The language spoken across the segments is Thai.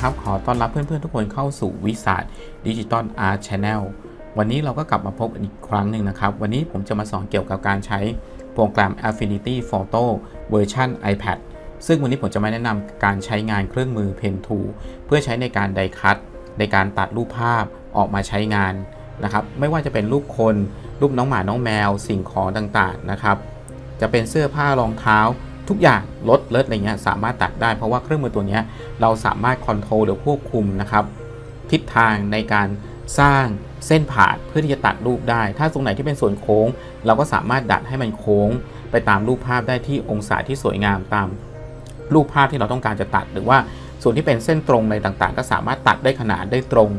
ครับ ขอต้อนรับเพื่อนๆ ทุกคนเข้าสู่วิสาดดิจิตอลอาร์ตชาแนลวันนี้เราก็กลับมาพบอีกครั้งหนึ่งนะครับ วันนี้ผมจะมาสอนเกี่ยวกับการใช้โปรแกรม Affinity Photo เวอร์ชัน iPad ซึ่งวันนี้ผมจะมาแนะนำการใช้งานเครื่องมือ Pen Tool เพื่อใช้ในการไดคัตในการตัดรูปภาพออกมาใช้งานนะครับ ไม่ว่าจะเป็นรูปคน รูปน้องหมา น้องแมว สิ่งของต่างๆนะครับ จะเป็นเสื้อผ้ารองเท้า ทุกอย่างรถเลิศอะไรเงี้ยสามารถตัดได้ เพราะว่าเครื่องมือตัวเนี้ยเราสามารถคอนโทรลหรือควบคุมนะครับทิศทางในการสร้างเส้นผ่านเพื่อที่จะตัดรูปได้ ถ้าตรงไหนที่เป็นส่วนโค้ง เราก็สามารถดัดให้มันโค้ง ไปตามรูปภาพได้ที่องศาที่สวยงามตามรูปภาพที่เราต้องการจะตัด หรือว่าส่วนที่เป็นเส้นตรงในต่างๆ ก็สามารถตัดได้ขนาดได้ตรง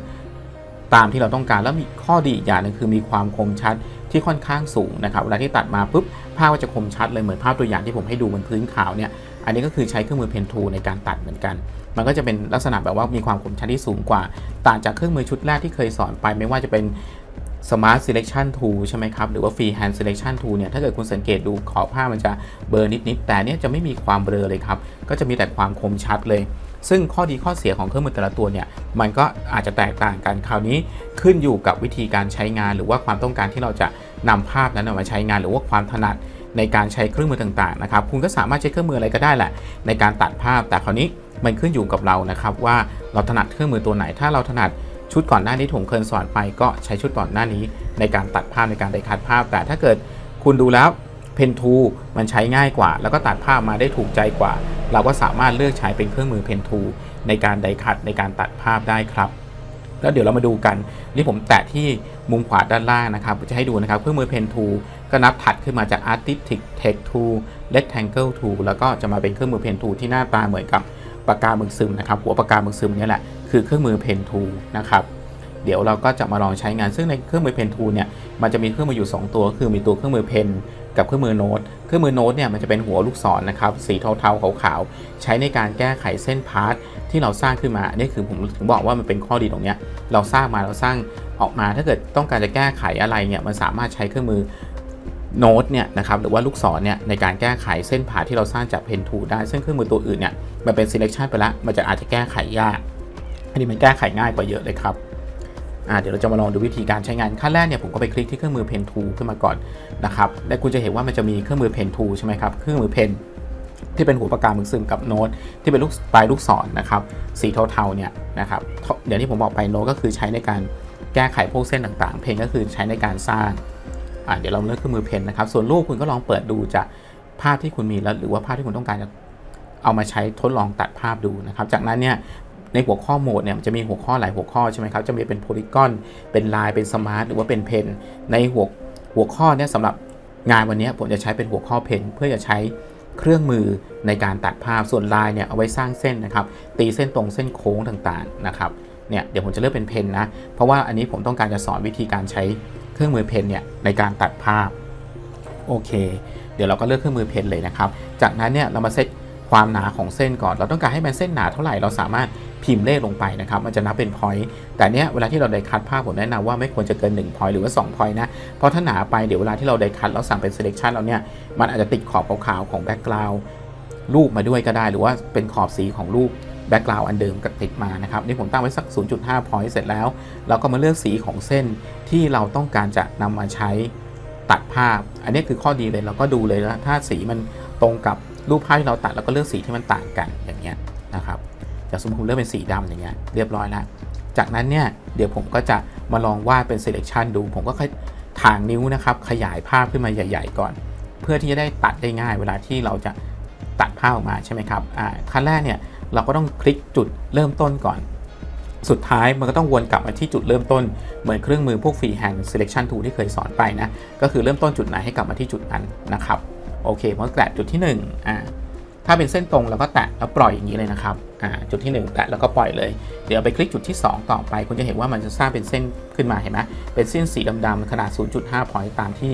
ตามที่เราต้องการแล้วมีข้อดีอีกอย่างหนึงคือมีความคมชัด ที่ค่อนข้างสูงนะครับเวลาที่ตัดมาปุ๊บภาพก็จะคมชัดเลยเหมือนภาพตัวอย่างที่ผมให้ดูบนพื้นขาวเนี่ยอันนี้ก็คือใช้เครื่องมือเพนทูในการตัดเหมือนกัน มันก็จะเป็นลักษณะแบบว่ามีความคมชัดที่สูงกว่า ต่างจากเครื่องมือชุดแรกที่เคยสอนไป ไม่ว่าจะเป็น Smart Selection Tool ใช่ไหมครับ หรือว่า Free Hand Selection Tool เนี่ย ถ้าเกิดคุณสังเกตดูขอบผ้ามันจะเบลอนิดๆ แต่เนี่ยจะไม่มีความเบลอเลยครับ ก็จะมีแต่ความคมชัดเลย ซึ่งข้อดีข้อเสียของเครื่องมือแต่ละตัวเนี่ยมันก็อาจจะแตกต่างกันคราวนี้ขึ้นอยู่กับวิธีการใช้งาน หรือว่าความต้องการที่เราจะนำภาพนั้นมาใช้งาน หรือว่าความถนัดในการใช้เครื่องมือต่างๆนะครับคุณก็สามารถใช้เครื่องมืออะไรก็ได้แหละ ในการตัดภาพแต่คราวนี้มันขึ้นอยู่กับเรานะครับว่าเราถนัดเครื่องมือตัวไหน ถ้าเราถนัดชุดก่อนหน้านี้ที่ผมเคยสอนไปก็ใช้ชุดก่อนหน้านี้ในการตัดภาพในการไดคัดภาพ แต่ถ้าเกิดคุณดูแล้ว เพนทูมันใช้ง่ายกว่า แล้วก็ตัดภาพมาได้ถูกใจกว่า เราก็สามารถเลือกใช้เป็นเครื่องมือเพนทูในการไดคัดในการตัดภาพได้ครับ แล้วเดี๋ยวเรามาดูกัน นี่ผมแตะที่มุมขวาด้านล่างนะครับ จะให้ดูนะครับเครื่องมือเพนทูก็นับถัดขึ้นมาจาก Artistic Text Tool Rectangle Tool แล้วก็จะมาเป็นเครื่องมือเพนทูที่หน้าตาเหมือนกับปากกาหมึกซึมนะครับ หัวปากกาหมึกซึมนี่แหละคือเครื่องมือเพนทูนะครับเดี๋ยวเราก็จะมาลองใช้งานซึ่งในเครื่องมือเพนทูเนี่ยมันจะมีเครื่องมืออยู่ 2 ตัวก็คือมีตัวเครื่องมือเพน กับเครื่องมือโน้ต เครื่องมือโน้ตเนี่ยมันจะเป็นหัวลูกศรนะครับ สีเทาๆขาวๆ ใช้ในการแก้ไขเส้นพาร์ทที่เราสร้างขึ้นมา นี่คือผมถึงบอกว่ามันเป็นข้อดีตรงเนี้ย เราสร้างมาเราสร้างออกมา ถ้าเกิดต้องการจะแก้ไขอะไรเนี่ย มันสามารถใช้เครื่องมือโน้ตเนี่ยนะครับ หรือว่าลูกศรเนี่ยในการแก้ไขเส้นผ่าที่เราสร้างจากเพนทูได้ ซึ่งเครื่องมือตัวอื่นเนี่ยมันเป็น selection ไปล้วมันจะอาจจะแก้ไขยาก อันนี้มันแก้ไขง่ายกว่าเยอะเลยครับ เดี๋ยวเราจะมาลองดูวิธีการใช้งานขั้นแรกเนี่ยผมก็ไปคลิกที่เครื่องมือ Pen Tool ขึ้นมาก่อนนะครับและคุณจะเห็นว่ามันจะมีเครื่องมือ Pen Tool ใช่ไหมครับเครื่องมือเพนที่เป็นหัวปากกาหมึกซึมกับโน้ตที่เป็นลูกปลายลูกศรนนะครับสีเทาๆเนี่ยนะครับเดี๋ยวที่ผมบอกไปโน้ตก็คือใช้ในการแก้ไขพวกเส้นต่างๆ เพนก็คือใช้ในการสร้างเดี๋ยวเราเลือกเครื่องมือเพนนะครับ ส่วนรูปคุณก็ลองเปิดดูจากภาพที่คุณมีแล้วหรือว่าภาพที่คุณต้องการจะเอามาใช้ทดลองตัดภาพดูนะครับ จากนั้นเนี่ย ในหัวข้อโหมดเนี่ยมันจะมีหัวข้อหลายหัวข้อใช่ไหมครับ จะมีเป็นโพลีกอน เป็นลายเป็นสมาร์ทหรือว่าเป็นเพน ในหัวหัวข้อเนี่ยสำหรับงานวันนี้ผมจะใช้เป็นหัวข้อเพนเพื่อจะใช้เครื่องมือในการตัดภาพส่วนลายเนี่ยเอาไว้สร้างเส้นนะครับ ตีเส้นตรงเส้นโค้งต่างๆนะครับ เนี่ยเดี๋ยวผมจะเลือกเป็นเพนนะ เพราะว่าอันนี้ผมต้องการจะสอนวิธีการใช้เครื่องมือเพนเนี่ยในการตัดภาพ โอเค เดี๋ยวเราก็เลือกเครื่องมือเพนเลยนะครับ จากนั้นเนี่ยเรามาเซตความหนาของเส้นก่อน เราต้องการให้มันเส้นหนาเท่าไหร่ เราสามารถ พิมพ์เลขลงไปนะครับ มันจะนับเป็นพอยต์แต่เนี้ยเวลาที่เราได้คัดภาพผมแนะนำว่าไม่ควรจะเกิน1พอยต์หรือว่า2พอยต์นะ เพราะถ้าหนาไปเดี๋ยวเวลาที่เราได้คัดแล้วสั่งเป็น selection เราเนี่ยมันอาจจะติดขอบขาวๆของ background รูปมาด้วยก็ได้ หรือว่าเป็นขอบสีของรูป background อันเดิมก็ติดมานะครับนี่ผมตั้งไว้สัก 0.5 point เสร็จแล้วเราก็มาเลือกสีของเส้นที่เราต้องการจะนำมาใช้ตัดภาพ อันนี้คือข้อดีเลยเราก็ดูเลยว่าถ้าสีมันตรงกับรูปภาพที่เราตัดเราก็เลือกสีที่มันต่างกันอย่างเงี้ยนะครับ จากสมมติผมเลือกเป็นสีดำอย่างเงี้ยเรียบร้อยแล้วจากนั้นเนี่ยเดี๋ยวผมก็จะมาลองวาดเป็น selection ดู ผมก็ค่อยถางนิ้วนะครับ ขยายภาพขึ้นมาใหญ่ ๆ ก่อน เพื่อที่จะได้ตัดได้ง่าย เวลาที่เราจะตัดภาพออกมาใช่ไหมครับอ่าขั้นแรกเนี่ยเราก็ต้องคลิกจุดเริ่มต้นก่อน สุดท้ายมันก็ต้องวนกลับมาที่จุดเริ่มต้น เหมือนเครื่องมือพวก freehand selection tool ที่เคยสอนไปนะ ก็คือเริ่มต้นจุดไหนให้กลับมาที่จุดนั้นนะครับ โอเคผมก็แตะจุดที่1อ่า ถ้าเป็นเส้นตรงเราก็แตะแล้วปล่อยอย่างนี้เลยนะครับจุดที่ 1 แตะแล้วก็ปล่อยเลย เดี๋ยวไปคลิกจุดที่ 2 ต่อไป คุณจะเห็นว่ามันจะสร้างเป็นเส้นขึ้นมาเห็นไหมเป็นเส้นสีดำๆขนาด 0.5 point ตามที่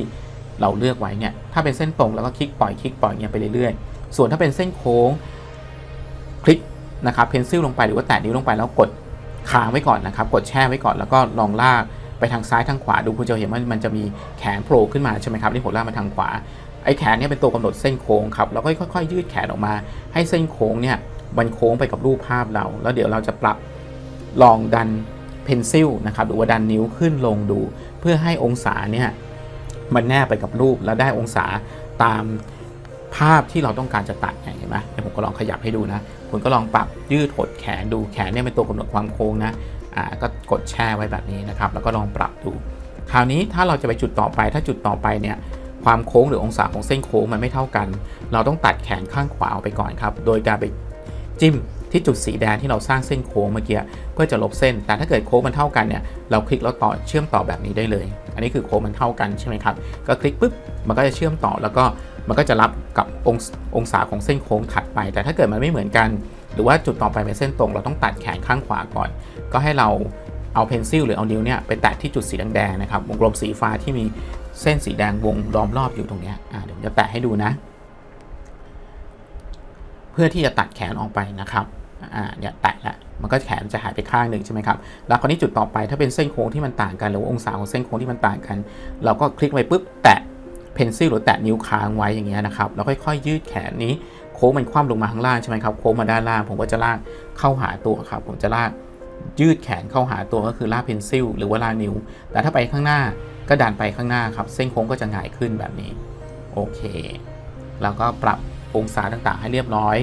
เราเลือกไว้เนี่ยถ้าเป็นเส้นตรงแล้วก็คลิกปล่อยคลิกปล่อยเงี้ยไปเรื่อยๆ ส่วนถ้าเป็นเส้นโค้งคลิกนะครับเพนซิลลงไปหรือว่าแตะนิ้วลงไปแล้วกดค้างไว้ก่อนนะครับ กดแช่ไว้ก่อนแล้วก็ลองลากไปทางซ้ายทางขวาดูคุณจะเห็นว่ามันจะมีแขนโผล่ขึ้นมาใช่ไหมครับที่ผมลากมาทางขวา ไอ้แขนเนี่ยเป็นตัวกำหนดเส้นโค้งครับแล้วก็ค่อยๆยืดแขนออกมา ให้เส้นโค้งเนี่ยมันโค้งไปกับรูปภาพเรา แล้วเดี๋ยวเราจะปรับลองดันเพนซิลนะครับหรือว่าดันนิ้วขึ้นลงดู เพื่อให้องศาเนี่ยมันแนบไปกับรูปแล้วได้องศาตามภาพที่เราต้องการจะตัดเห็นไหมเดี๋ยวผมก็ลองขยับให้ดูนะคุณก็ลองปรับยืดหดแขนดูแขนเนี่ยเป็นตัวกำหนดความโค้งนะอ่าก็กดแช่ไว้แบบนี้นะครับ แล้วก็ลองปรับดู คราวนี้ถ้าเราจะไปจุดต่อไป ถ้าจุดต่อไปเนี่ย ความโค้งหรือองศาของเส้นโค้งมันไม่เท่ากัน เราต้องตัดแขนข้างขวาออกไปก่อนครับ โดยการไปจิ้มที่จุดสีแดงที่เราสร้างเส้นโค้งเมื่อกี้เพื่อจะลบเส้น แต่ถ้าเกิดโค้งมันเท่ากันเนี่ยเราคลิกแล้วต่อเชื่อมต่อแบบนี้ได้เลย อันนี้คือโค้งมันเท่ากันใช่ไหมครับ ก็คลิกปุ๊บมันก็จะเชื่อมต่อแล้วก็มันก็จะรับกับองศองศาของเส้นโค้งถัดไป แต่ถ้าเกิดมันไม่เหมือนกัน หรือว่าจุดต่อไปเป็นเส้นตรง เราต้องตัดแขนข้างขวาก่อน ก็ให้เราเอาเพนซิลหรือเอานิ้วเนี่ยไปแตะที่จุดสีแดงๆนะครับวงกลมสีฟ้าที่มี เส้นสีแดงวงล้อมรอบอยู่ตรงเนี้ยเดี๋ยวผมจะแตะให้ดูนะ เพื่อที่จะตัดแขนออกไปนะครับอ่าเนี่ยแตะแล้วมันก็แขนจะหายไปข้างหนึ่งใช่ไหมครับ แล้วคราวนี้จุดต่อไปถ้าเป็นเส้นโค้งที่มันต่างกันหรือว่าองศาของเส้นโค้งที่มันต่างกัน เราก็คลิกไปปุ๊บแตะเพนซิลหรือแตะนิ้วค้างไว้อย่างเงี้ยนะครับ แล้วค่อยๆ ยืดแขนนี้ โค้งมันคว่ำลงมาข้างล่างใช่ไหมครับ โค้งมาด้านล่าง ผมก็จะลากเข้าหาตัวครับ ผมจะลาก ยืดแขนเข้าหาตัวก็คือลากเพนซิลหรือว่าลากนิ้ว แต่ถ้าไปข้างหน้าก็ดันไปข้างหน้าครับ เส้นโค้งก็จะหงายขึ้นแบบนี้ โอเค แล้วก็ปรับองศาต่างๆ ให้เรียบร้อย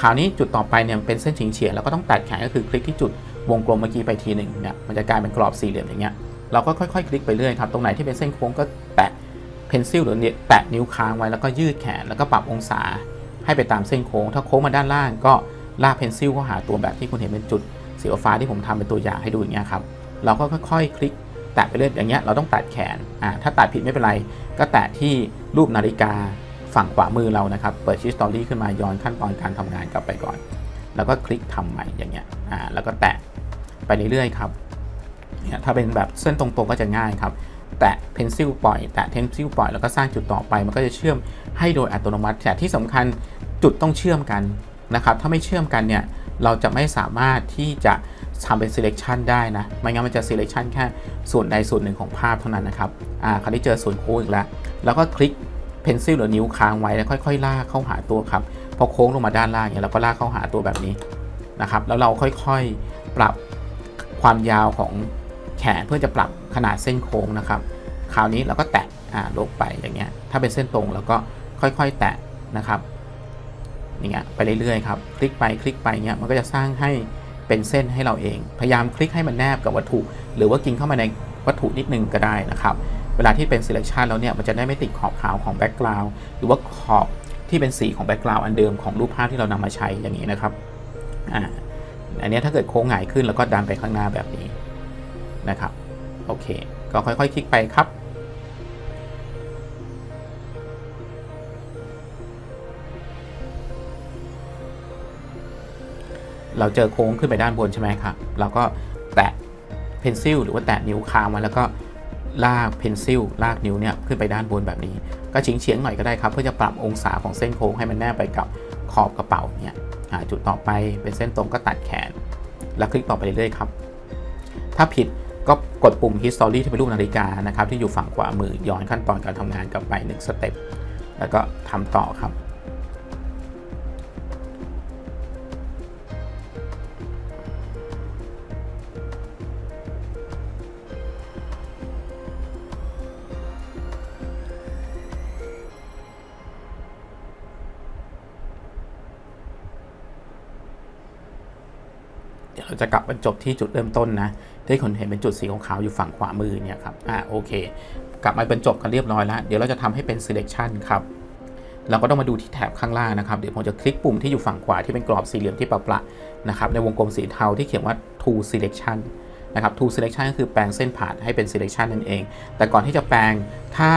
คราวนี้จุดต่อไปเนี่ยเป็นเส้นเฉียงเฉียงแล้วก็ต้องตัดแขนก็คือคลิกที่จุดวงกลมเมื่อกี้ไปทีหนึ่งเนี่ยมันจะกลายเป็นกรอบสี่เหลี่ยมอย่างเงี้ยเราก็ค่อยๆ คลิกไปเรื่อยครับ ตรงไหนที่เป็นเส้นโค้งก็แตะเพนซิลหรือแตะนิ้วค้างไว้แล้วก็ยืดแขนแล้วก็ปรับองศาให้ไปตามเส้นโค้ง ถ้าโค้งมาด้านล่างก็ลากเพนซิลเข้าหาตัวแบบที่คุณเห็นเป็นจุด สีฟ้าที่ผมทำเป็นตัวอย่างให้ดูอย่างเงี้ยครับเราก็ค่อยๆ คลิกแตะไปเรื่อยอย่างเงี้ยเราต้องตัดแขนอ่าถ้าตัดผิดไม่เป็นไร ก็แตะที่รูปนาฬิกาฝั่งขวามือเรานะครับ เปิดชีสตอรี่ขึ้นมาย้อนขั้นตอนการทำงานกลับไปก่อน แล้วก็คลิกทำใหม่อย่างเงี้ยอ่าแล้วก็แตะไปเรื่อยๆครับเนี่ยถ้าเป็นแบบเส้นตรงๆก็จะง่ายครับ แตะเพนซิลปล่อย แตะเพนซิลปล่อยแล้วก็สร้างจุดต่อไป มันก็จะเชื่อมให้โดยอัตโนมัติแต่ที่สำคัญจุดต้องเชื่อมกันนะครับ ถ้าไม่เชื่อมกันเนี่ย เราจะไม่สามารถที่จะทำเป็น selection ได้นะ ไม่งั้นมันจะ selection แค่ส่วนใดส่วนหนึ่งของภาพเท่านั้นนะครับ อ่า คราวนี้เจอส่วนโค้งอีกแล้ว แล้วก็คลิก pencil หรือนิ้วค้างไว้แล้วค่อยๆ ลากเข้าหาตัวครับ พอโค้งลงมาด้านล่างเนี่ยเราก็ลากเข้าหาตัวแบบนี้นะครับ แล้วเราค่อยๆ ปรับความยาวของแขนเพื่อจะปรับขนาดเส้นโค้งนะครับ คราวนี้เราก็แตะ อ่า ลงไปอย่างเงี้ย ถ้าเป็นเส้นตรงเราก็ค่อยๆ แตะนะครับ อย่างเงี้ยไปเรื่อยๆครับคลิกไปคลิกไปเงี้ยมันก็จะสร้างให้เป็นเส้นให้เราเอง พยายามคลิกให้มันแนบกับวัตถุ หรือว่ากินเข้ามาในวัตถุนิดนึงก็ได้นะครับเวลาที่เป็น selection แล้วเนี่ยมันจะได้ไม่ติดขอบขาวของ background หรือว่าขอบที่เป็นสีของ background อันเดิมของรูปภาพที่เรานำมาใช้อย่างนี้นะครับอ่าอันนี้ถ้าเกิดโค้งหงายขึ้นแล้วก็ดันไปข้างหน้าแบบนี้นะครับโอเค ก็ค่อยๆ คลิกไปครับ เราเจอโค้งขึ้นไปด้านบนใช่ไหมครับเราก็แตะเพนซิลหรือว่าแตะนิ้วค้างไว้แล้วก็ลากเพนซิลลากนิ้วเนี่ยขึ้นไปด้านบนแบบนี้ ก็เฉียงเฉียงหน่อยก็ได้ครับ เพื่อจะปรับองศาของเส้นโค้งให้มันแนบไปกับขอบกระเป๋าเนี่ยจุดต่อไปเป็นเส้นตรงก็ตัดแขน แล้วคลิกต่อไปเรื่อยๆครับ ถ้าผิดก็กดปุ่ม history ที่เป็นรูปนาฬิกานะครับที่อยู่ฝั่งขวามือย้อนขั้นตอนการทำงานกลับไป1สเต็ปแล้วก็ทำต่อครับ เดี๋ยวเราจะกลับมาจบที่จุดเริ่มต้นนะ ที่คนเห็นเป็นจุดสีขาวอยู่ฝั่งขวามือเนี่ยครับ อ่าโอเค กลับมาเป็นจบกันเรียบร้อยแล้ว เดี๋ยวเราจะทำให้เป็น selection ครับ เราก็ต้องมาดูที่แถบข้างล่างนะครับ เดี๋ยวผมจะคลิกปุ่มที่อยู่ฝั่งขวาที่เป็นกรอบสี่เหลี่ยมที่ประๆนะครับ ในวงกลมสีเทาที่เขียนว่า tool selection นะครับ tool selection ก็คือแปลงเส้นผ่านให้เป็น selection นั่นเอง แต่ก่อนที่จะแปลง ถ้า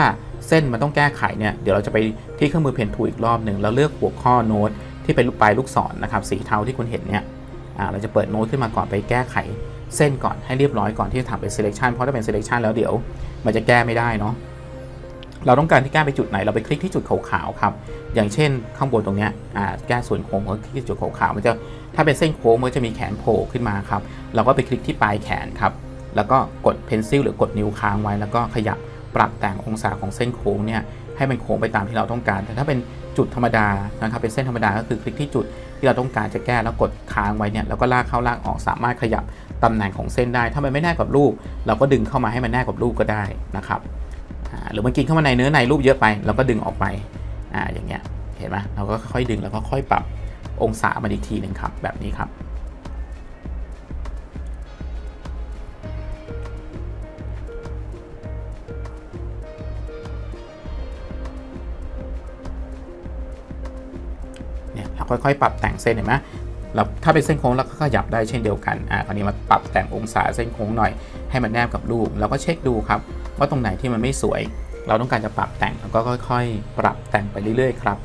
เส้นมันต้องแก้ไขเนี่ย เดี๋ยวเราจะไปที่เครื่องมือเพนทูอีกรอบหนึ่งแล้วเลือกหัวข้อโน้ตที่เป็นลูกปลายลูกศรนนะครับ สีเทาที่คุณเห็นเนี่ยอ่า เราจะเปิดโน้ตขึ้นมาก่อนไปแก้ไขเส้นก่อนให้เรียบร้อยก่อนที่จะทำเป็น selection เพราะถ้าเป็น selection แล้วเดี๋ยว มันจะแก้ไม่ได้เนาะเราต้องการที่แก้ไปจุดไหนเราไปคลิกที่จุดขาวๆครับ อย่างเช่นข้างบนตรงนี้แก้ส่วนโค้งก็คลิกที่จุดขาวๆมันจะถ้าเป็นเส้นโค้งมันจะมีแขนโผล่ขึ้นมาครับ เราก็ไปคลิกที่ปลายแขนครับ แล้วก็กด pencil หรือกดนิ้วค้างไว้ แล้วก็ขยับปรับแต่งองศาของเส้นโค้งเนี่ยให้มันโค้งไปตามที่เราต้องการ แต่ถ้าเป็นจุดธรรมดานะครับเป็นเส้นธรรมดาก็คือคลิกที่จุด ที่เราต้องการจะแก้แล้วกดค้างไว้เนี่ยแล้วก็ลากเข้าลากออกสามารถขยับตำแหน่งของเส้นได้ ถ้ามันไม่แน่กับรูป เราก็ดึงเข้ามาให้มันแน่กับรูปก็ได้นะครับหรือมันกินเข้ามาในเนื้อในรูปเยอะไปเราก็ดึงออกไปอ่าอย่างเงี้ยเห็นไหมเราก็ค่อยดึงแล้วก็ค่อยปรับองศามาอีกทีหนึ่งครับแบบนี้ครับ ค่อยๆ ปรับแต่งเส้นเห็นไหมเราถ้าเป็นเส้นโค้งเราก็ขยับได้เช่นเดียวกันอ่าคราวนี้มาปรับแต่งองศาเส้นโค้งหน่อยให้มันแนบกับรูปแล้วก็เช็คดูครับ ว่าตรงไหนที่มันไม่สวย เราต้องการจะปรับแต่งแล้วก็ค่อย ๆ ปรับแต่งไปเรื่อยๆครับ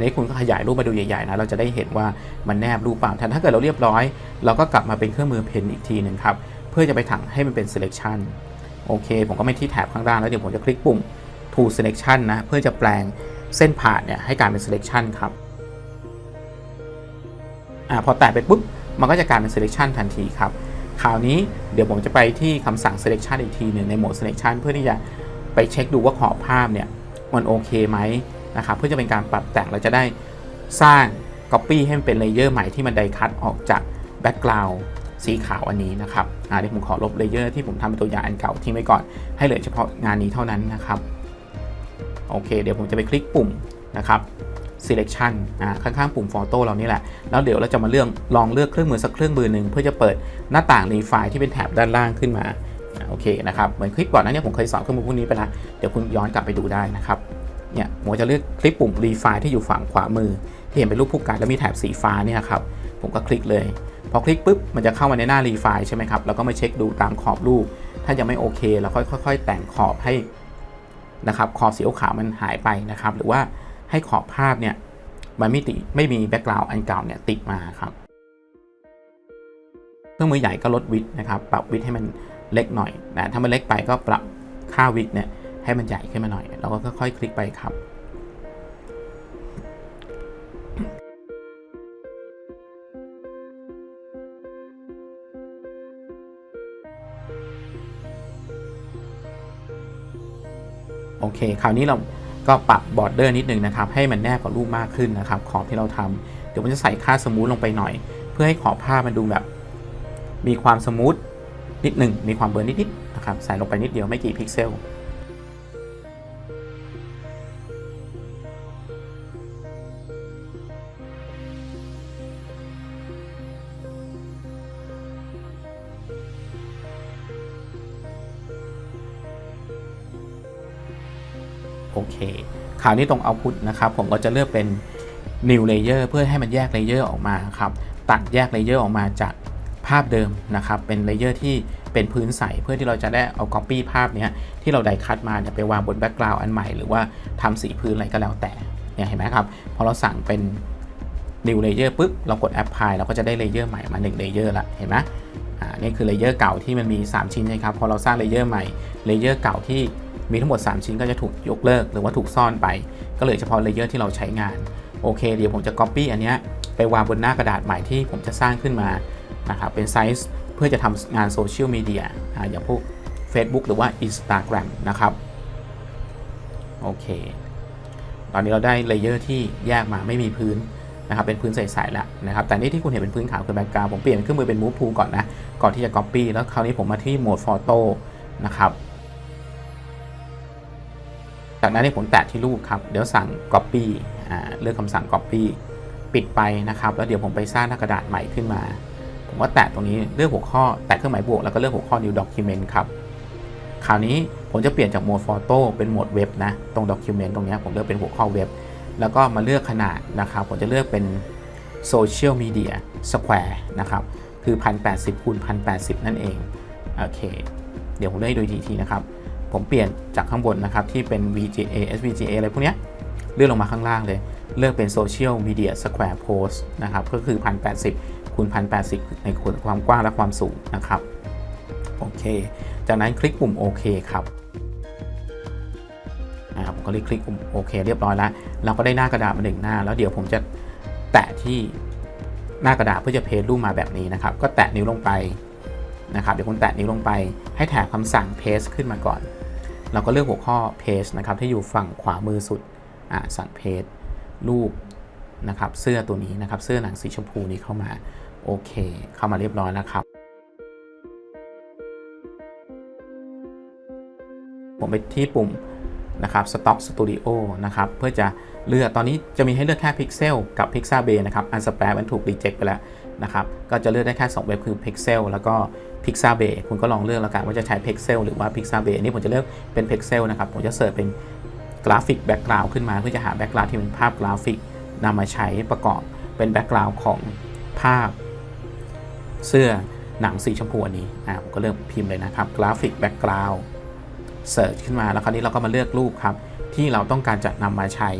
นี้คุณก็ขยายรูปมาดูใหญ่ๆนะเราจะได้เห็นว่ามันแนบรูปเปล่าแต่ถ้าเกิดเราเรียบร้อย เราก็กลับมาเป็นเครื่องมือเพนอีกทีหนึ่งครับเพื่อจะไปถังให้มันเป็น selection โอเค ผมก็ไม่ที่แถบข้างล่างแล้วเดี๋ยวผมจะคลิกปุ่ม to selection นะเพื่อจะแปลง เส้นผ่านเนี่ยให้กลายเป็น selection ครับอ่าพอแตะไปปุ๊บ มันก็จะกลายเป็น selection ทันทีครับ คราวนี้เดี๋ยวผมจะไปที่คำสั่ง selection อีกทีหนึ่งในโหมด selection เพื่อที่จะไปเช็คดูว่าขอบภาพเนี่ยมันโอเคไหมนะครับ เพื่อจะเป็นการปรับแต่งเราจะได้สร้าง copy ให้มันเป็นเลเยอร์ใหม่ที่มันไดคัตออกจาก background สีขาวอันนี้นะครับอ่าเดี๋ยวผมขอลบเลเยอร์ที่ผมทำเป็นตัวอย่างอันเก่าทิ้งไว้ก่อน ให้เหลือเฉพาะงานนี้เท่านั้นนะครับ โอเค เดี๋ยวผมจะไปคลิกปุ่มนะครับ selection อ่าข้างๆ ปุ่ม photo เรานี่แหละ แล้วเดี๋ยวเราจะมาเลือกลองเลือกเครื่องมือสักเครื่องมือหนึ่งเพื่อจะเปิดหน้าต่าง refine ที่เป็นแถบด้านล่างขึ้นมาโอเคนะครับเหมือนคลิปก่อนหนั้นเนี่ยผมเคยสอนเครื่องมือพวกนี้ไปแล้วเดี๋ยวคุณย้อนกลับไปดูได้นะครับเนี่ยผมจะเลือกคลิกปุ่ม refine ที่อยู่ฝั่งขวามือ ที่เห็นเป็นรูปผู้การแล้วมีแถบสีฟ้าเนี่ยครับผมก็คลิกเลยพอคลิกปุ๊บมันจะเข้ามาในหน้า refine ใช่ไหมครับแล้วก็มาเช็คดูตามขอบรูป ถ้ายังไม่โอเคเราค่อยๆแต่งขอบให้ นะครับขอบสีขาวมันหายไปนะครับ หรือว่าให้ขอบภาพเนี่ยมันไม่ติไม่มีแบ็กกราวด์อันเก่าเนี่ยติดมาครับเครื่องมือใหญ่ก็ลดวิดนะครับปรับวิดให้มันเล็กหน่อยนะถ้ามันเล็กไปก็ปรับค่าวิดเนี่ยให้มันใหญ่ขึ้นมาหน่อย เราก็ค่อยๆคลิกไปครับ โอเค คราวนี้เราก็ปรับบอร์เดอร์นิดนึงนะครับ ให้มันแนบกับรูปมากขึ้นนะครับขอบที่เราทำเดี๋ยวผมจะใส่ค่าสมูทลงไปหน่อย เพื่อให้ขอบภาพมันดูแบบ มีความสมูทนิดหนึ่งมีความเบิร์นนิดๆนะครับใส่ลงไปนิดเดียวไม่กี่พิกเซล เคคราวนี้ตรง output นะครับผมก็จะเลือกเป็น new layer เพื่อให้มันแยกเลเยอร์ออกมาครับตัดแยกเลเยอร์ออกมาจากภาพเดิมนะครับเป็นเลเยอร์ที่เป็นพื้นใสเพื่อที่เราจะได้เอา copy ภาพเนี้ยที่เราได้คัดมาเนี่ยไปวางบน background อันใหม่หรือว่าทำสีพื้นอะไรก็แล้วแต่เนี่ยเห็นไหมครับพอเราสั่งเป็น new layer ปุ๊บเรากด apply เราก็จะได้เลเยอร์ใหม่มา1เลเยอร์ละเห็นไหมอ่านี่คือเลเยอร์เก่าที่มันมี 3 ชิ้นนะครับพอเราสร้างเลเยอร์ใหม่เลเยอร์เก่าที่ มีทั้งหมด 3 ชิ้นก็จะถูกยกเลิกหรือว่าถูกซ่อนไป ก็เหลือเฉพาะเลเยอร์ที่เราใช้งาน โอเค เดี๋ยวผมจะ Copy อันเนี้ยไปวางบนหน้ากระดาษใหม่ที่ผมจะสร้างขึ้นมานะครับเป็นไซส์เพื่อจะทำงานโซเชียลมีเดียอ่าอย่างพวก Facebook หรือว่า Instagram นะครับ โอเค ตอนนี้เราได้เลเยอร์ที่แยกมาไม่มีพื้นนะครับเป็นพื้นใสๆแล้วนะครับแต่นี่ที่คุณเห็นเป็นพื้นขาวคือแบ็กกราวผมเปลี่ยนเครื่องมือเป็น Move Tool ก่อนนะ ก่อนที่จะ Copy แล้วคราวนี้ผมมาที่โหมด Photo นะครับ จากนั้นเนี่ผมแตะที่รูปครับ เดี๋ยวสั่ง Copy อ่าเลือกคำสั่ง Copy ปิดไปนะครับ แล้วเดี๋ยวผมไปสร้างหน้ากระดาษใหม่ขึ้นมา ผมก็แตะตรงนี้เลือกหัวข้อ แตะเครื่องหมายบวกแล้วก็เลือกหัวข้อ New Document ครับ คราวนี้ผมจะเปลี่ยนจากโหมด Photo เป็นโหมดเว็บนะ ตรง Document ตรงนี้ผมเลือกเป็นหัวข้อเว็บ แล้วก็มาเลือกขนาดนะครับ ผมจะเลือกเป็น Social Media Square นะครับ คือ 1080คูณ1080 นั่นเอง โอเค เดี๋ยวผมได้ดูอีทีนะครับ ผมเปลี่ยนจากข้างบนนะครับที่เป็น VGA SVGA อะไรพวกนี้เลื่อนลงมาข้างล่างเลย เลือกเป็น Social Media Square Post นะครับก็คือ 1080คูณ1080 ในความกว้างและความสูงนะครับโอเค จากนั้นคลิกปุ่มโอเคครับอ่าผมก็คลิกปุ่มโอเคเรียบร้อยแล้ว เราก็ได้หน้ากระดาษมาหนึ่งหน้า แล้วเดี๋ยวผมจะแตะที่หน้ากระดาษเพื่อจะเพจรูปมาแบบนี้นะครับ ก็แตะนิ้วลงไปนะครับ เดี๋ยวคุณแตะนิ้วลงไป ให้แถบคำสั่ง paste ขึ้นมาก่อน เราก็เลือกหัวข้อ paste นะครับที่อยู่ฝั่งขวามือสุดอ่าสั่ง paste รูปนะครับเสื้อตัวนี้นะครับเสื้อหนังสีชมพูนี้เข้ามาโอเค เข้ามาเรียบร้อยแล้วครับ ผมไปที่ปุ่มนะครับ Stock Studio นะครับ เพื่อจะเลือกตอนนี้จะมีให้เลือกแค่ Pixel กับ Pixabay นะครับ อันสแปรมันถูก reject ไปแล้ว นะครับ ก็จะเลือกได้แค่ 2 เว็บคือ Pixel แล้วก็ Pixabay คุณก็ลองเลือกแล้วกันว่าจะใช้ Pixel หรือว่า Pixabay อันนี้ผมจะเลือกเป็น Pixel นะครับ ผมจะเสิร์ชเป็นกราฟิกแบ็กกราวด์ขึ้นมาเพื่อจะหาแบ็กกราวด์ที่เป็นภาพกราฟิกนำมาใช้ประกอบเป็นแบ็กกราวด์ของภาพ เสื้อหนังสีชมพูอันนี้อ่าผมก็เลือกพิมพ์เลยนะครับกราฟิกแบ็กกราวด์เสิร์ชขึ้นมาแล้วคราวนี้เราก็มาเลือกรูปครับ ที่เราต้องการจะนำมาใช้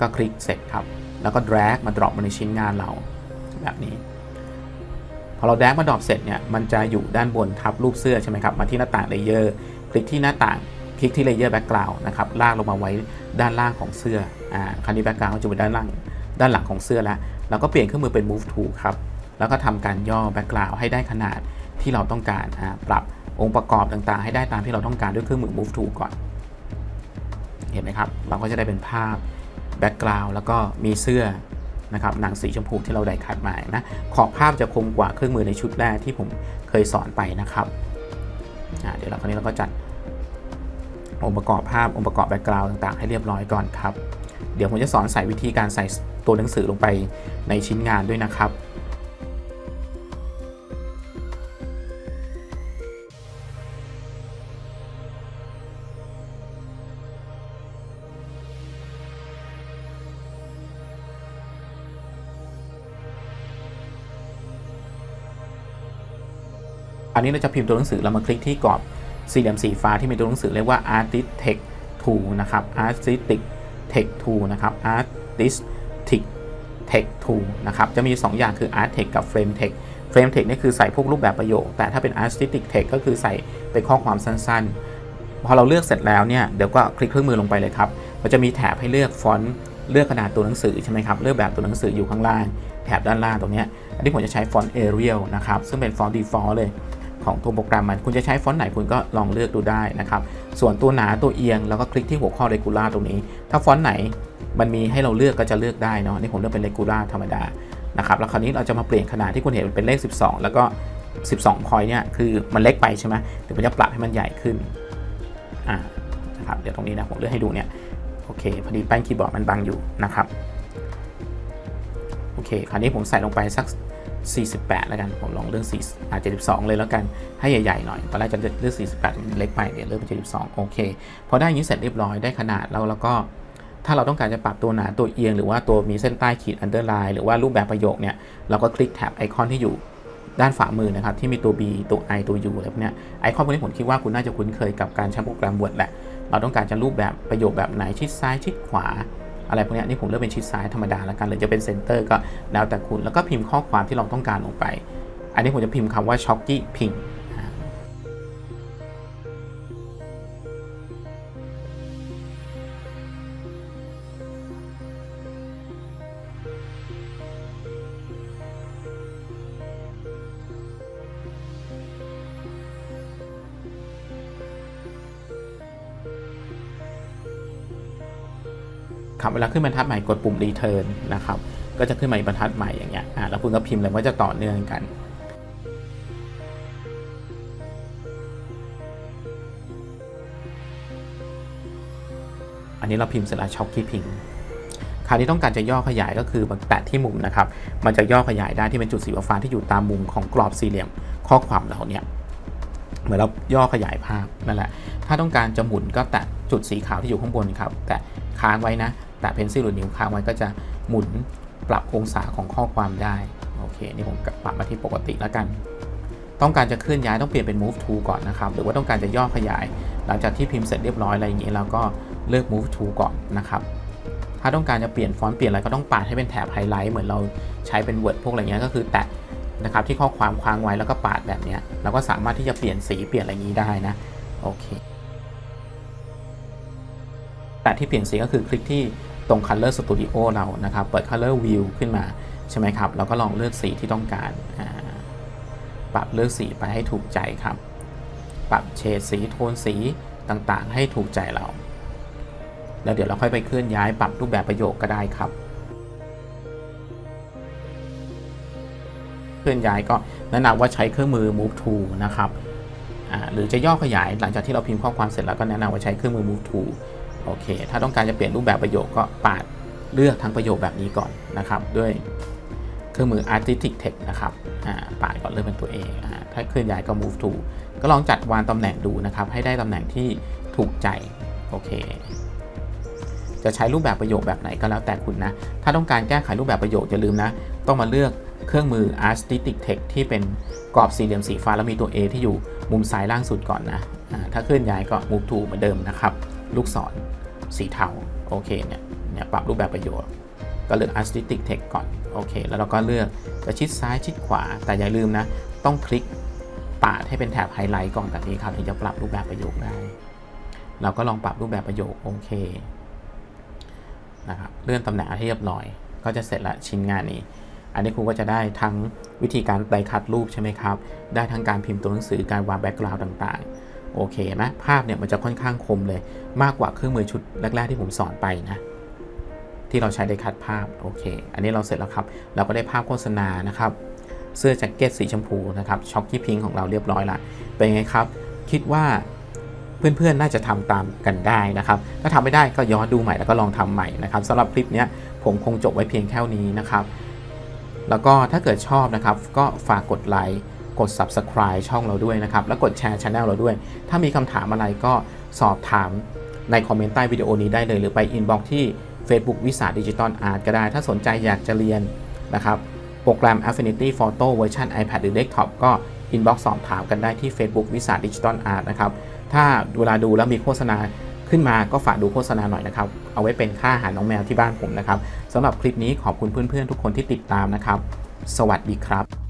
ก็คลิกเสร็จครับ แล้วก็ drag มา drop มาในชิ้นงานเราแบบนี้ พอเรา drag มา drop เสร็จเนี่ยมันจะอยู่ด้านบนทับรูปเสื้อใช่ไหมครับมาที่หน้าต่าง layer คลิกที่หน้าต่างคลิกที่ layer background นะครับลากลงมาไว้ด้านล่างของเสื้ออ่าคราวนี้ background จะอยู่ด้านล่างด้านหลังของเสื้อแล้วเราก็เปลี่ยนเครื่องมือเป็น move tool ครับแล้วก็ทำการย่อ background ให้ได้ขนาดที่เราต้องการอ่าปรับองค์ประกอบต่างๆ ให้ได้ตามที่เราต้องการด้วยเครื่องมือ move tool ก่อน เห็นไหมครับ เราก็จะได้เป็นภาพ แบ็กกราวด์แล้วก็มีเสื้อนะครับหนังสีชมพูที่เราได้คัดมานะขอบภาพจะคมกว่าเครื่องมือในชุดแรกที่ผมเคยสอนไปนะครับเดี๋ยวเราคราวนี้เราก็จัดองค์ประกอบภาพองค์ประกอบแบ็กกราวด์ต่างๆ ให้เรียบร้อยก่อนครับ เดี๋ยวผมจะสอนใส่วิธีการใส่ตัวหนังสือลงไปในชิ้นงานด้วยนะครับ อันนี้เราจะพิมพ์ตัวหนังสือเรามาคลิกที่กรอบสี่เหลี่ยมสีฟ้าที่มีตัวหนังสือเรียกว่า Artist Text Tool นะครับ Artistic Text Tool นะครับ Artistic Text Tool นะครับ จะมี 2 อย่างคือ Art Text กับ Frame Text Frame Text นี่คือใส่พวกรูปแบบประโยค แต่ถ้าเป็น Artistic Text ก็คือใส่เป็นข้อความสั้นๆ พอเราเลือกเสร็จแล้วเนี่ย เดี๋ยวก็คลิกเครื่องมือลงไปเลยครับ มันจะมีแถบให้เลือกฟอนต์เลือกขนาดตัวหนังสือใช่ไหมครับ เลือกแบบตัวหนังสืออยู่ข้างล่าง แถบด้านล่างตรงนี้ อันนี้ผมจะใช้ฟอนต์ Arial นะครับ ซึ่งเป็นฟอนต์ default เลย ของตัวโปรแกรมมัน คุณจะใช้ฟอนต์ไหนคุณก็ลองเลือกดูได้นะครับ ส่วนตัวหนาตัวเอียงแล้วก็คลิกที่หัวข้อ regular ตรงนี้ ถ้าฟอนต์ไหนมันมีให้เราเลือกก็จะเลือกได้เนาะนี่ผมเลือกเป็น regular ธรรมดานะครับแล้วคราวนี้เราจะมาเปลี่ยนขนาดที่คุณเห็นเป็นเลข 12 แล้วก็ 12 point เนี่ยคือมันเล็กไปใช่ไหมเดี๋ยวผมจะปรับให้มันใหญ่ขึ้นอ่านะครับเดี๋ยวตรงนี้นะผมเลือกให้ดูเนี่ยโอเคพอดีแป้นคีย์บอร์ดมันบังอยู่นะครับโอเคคราวนี้ผมใส่ลงไปสัก 48 แล้วกัน ผมลองเลือก4อ่า72 เลยแล้วกัน ให้ใหญ่ๆหน่อย ตอนแรกจะเลือก48มันเล็กไปเดี๋ยเลือกเป็น72 โอเค พอได้อย่างนี้เสร็จเรียบร้อย ได้ขนาดแล้วแล้วก็ ถ้าเราต้องการจะปรับตัวหนาตัวเอียง หรือว่าตัวมีเส้นใต้ขีด underline หรือว่ารูปแบบประโยคเนี่ย เราก็คลิกแท็บไอคอนที่อยู่ด้านขวามือนะครับ ที่มีตัว B ตัว I ตัว U อะไรพวกเนี้ยไอคอนพวกนี้ผมคิดว่าคุณน่าจะคุ้นเคยกับการใช้โปรแกรม Word แหละ เราต้องการจะรูปแบบประโยคแบบไหนชิดซ้ายชิดขวา อะไรพวกนี้นี่ผมเลือกเป็นชิดซ้ายธรรมดาแล้วกันหรือจะเป็นเซนเตอร์ก็แล้วแต่คุณแล้วก็พิมพ์ข้อความที่เราต้องการลงไป อันนี้ผมจะพิมพ์คำว่าช็อกกี้พิง ครับเวลาขึ้นบรรทัดใหม่กดปุ่ม return นะครับก็จะขึ้นมาอีกบรรทัดใหม่อย่างเงี้ยอ่าแล้วคุณก็พิมพ์เลยว่าจะต่อเนื่องกันอันนี้เราพิมพ์เสร็จแล้วช็อกกี้พิงคราวนี้ต้องการจะย่อขยายก็คือแตะที่มุมนะครับ มันจะย่อขยายได้ที่เป็นจุดสีฟ้าที่อยู่ตามมุมของกรอบสี่เหลี่ยมข้อความเราเนี่ยเหมือนเราย่อขยายภาพนั่นแหละ ถ้าต้องการจะหมุนก็แตะจุดสีขาวที่อยู่ข้างบนครับ แตะค้างไว้นะ แตะเพนซิลหรือนิ้วค้างไว้ก็จะหมุนปรับองศาของข้อความได้โอเคนี่ผมปรับมาที่ปกติแล้วกัน ต้องการจะเคลื่อนย้ายต้องเปลี่ยนเป็น move to ก่อนนะครับ หรือว่าต้องการจะย่อขยาย หลังจากที่พิมพ์เสร็จเรียบร้อยอะไรอย่างนี้เราก็เลือก move to ก่อนนะครับถ้าต้องการจะเปลี่ยนฟอนต์เปลี่ยนอะไรก็ต้องปาดให้เป็นแถบไฮไลท์เหมือนเราใช้เป็น Word พวกอะไรเงี้ยก็คือแตะนะครับที่ข้อความค้างไว้แล้วก็ปาดแบบนี้เราก็สามารถที่จะเปลี่ยนสีเปลี่ยนอะไรงนี้ได้นะโอเคแต่ที่เปลี่ยนสีก็คือคลิกที่ ตรง Color Studio เรานะครับ เปิด Color View ขึ้นมาใช่ไหมครับ แล้วก็ลองเลือกสีที่ต้องการ ปรับเลือกสีไปให้ถูกใจครับ ปรับเฉดสีโทนสีต่างๆ ให้ถูกใจเรา แล้วเดี๋ยวเราค่อยไปเคลื่อนย้ายปรับรูปแบบประโยคก็ได้ครับ เคลื่อนย้ายก็แนะนำว่าใช้เครื่องมือ move to นะครับหรือจะย่อขยายหลังจากที่เราพิมพ์ข้อความเสร็จแล้วก็แนะนำว่าใช้เครื่องมือ move to โอเค ถ้าต้องการจะเปลี่ยนรูปแบบประโยคก็ปาดเลือกทั้งประโยคแบบนี้ก่อนนะครับ ด้วยเครื่องมือ artistic text นะครับปาดก่อนเลือกเป็นตัว A อ่าถ้าเคลื่อนย้ายก็ move to ก็ลองจัดวางตำแหน่งดูนะครับ ให้ได้ตำแหน่งที่ถูกใจ โอเค จะใช้รูปแบบประโยคแบบไหนก็แล้วแต่คุณนะ ถ้าต้องการแก้ไขรูปแบบประโยคอย่าลืมนะ ต้องมาเลือกเครื่องมือ artistic text ที่เป็นกรอบสี่เหลี่ยมสีฟ้าแล้วมีตัว A ที่อยู่มุมซ้ายล่างสุดก่อนนะ ถ้าเคลื่อนย้ายก็ move to เหมือนเดิมนะครับ ลูกศรสีเทาโอเคเนี่ยเนี่ยปรับรูปแบบประโยชน์ ก็เลือก artistic text ก่อนโอเคแล้วเราก็เลือกจะชิดซ้ายชิดขวา แต่อย่าลืมนะ ต้องคลิกปาดให้เป็นแถบไฮไลท์ก่อนแบบนี้ครับถึงจะปรับรูปแบบประโยคได้ เราก็ลองปรับรูปแบบประโยคโอเคนะครับเลื่อนตำแหน่งให้เรียบร้อย ก็จะเสร็จละชิ้นงานนี้ อันนี้ครูก็จะได้ทั้งวิธีการไดคัดรูปใช่ไหมครับ ได้ทั้งการพิมพ์ตัวหนังสือการวางแบ็กกราวด์ต่างๆ โอเคไหมภาพเนี่ยมันจะค่อนข้างคมเลย มากกว่าเครื่องมือชุดแรก ๆ ที่ผมสอนไปนะ ที่เราใช้ไดคัดภาพโอเค อันนี้เราเสร็จแล้วครับ เราก็ได้ภาพโฆษณานะครับ เสื้อแจ็คเก็ตสีชมพูนะครับช็อกกี้พิงของเราเรียบร้อยละเป็นไงครับ คิดว่าเพื่อนๆ น่าจะทำตามกันได้นะครับ ถ้าทำไม่ได้ก็ย้อนดูใหม่แล้วก็ลองทำใหม่นะครับสำหรับคลิปนี้ผมคงจบไว้เพียงแค่นี้นะครับ แล้วก็ถ้าเกิดชอบนะครับ ก็ฝากกดไลค์ กด Subscribe ช่องเราด้วยนะครับ แล้วกดแชร์ช anel เราด้วย ถ้ามีคำถามอะไรก็สอบถามในคอมเมนต์ใต้วิดีโอนี้ได้เลย หรือไปอินบ็อกที่ Facebook วิสาดิจิตอลอาร์ตก็ได้ ถ้าสนใจอยากจะเรียนนะครับ โปรแกรม Affinity Photo เวอร์ชัน iPad หรือ Desktop ก็ inbox สอบถามกันได้ที่ Facebook วิสาดิจิตอลอาร์ตนะครับ ถ้าเวลาดูแล้วมีโฆษณาขึ้นมาก็ฝากดูโฆษณาหน่อยนะครับ เอาไว้เป็นค่าอาหารน้องแมวที่บ้านผมนะครับสำหรับคลิปนี้ขอบคุณเพื่อนๆทุกคนที่ติดตามนะครับ สวัสดีครับ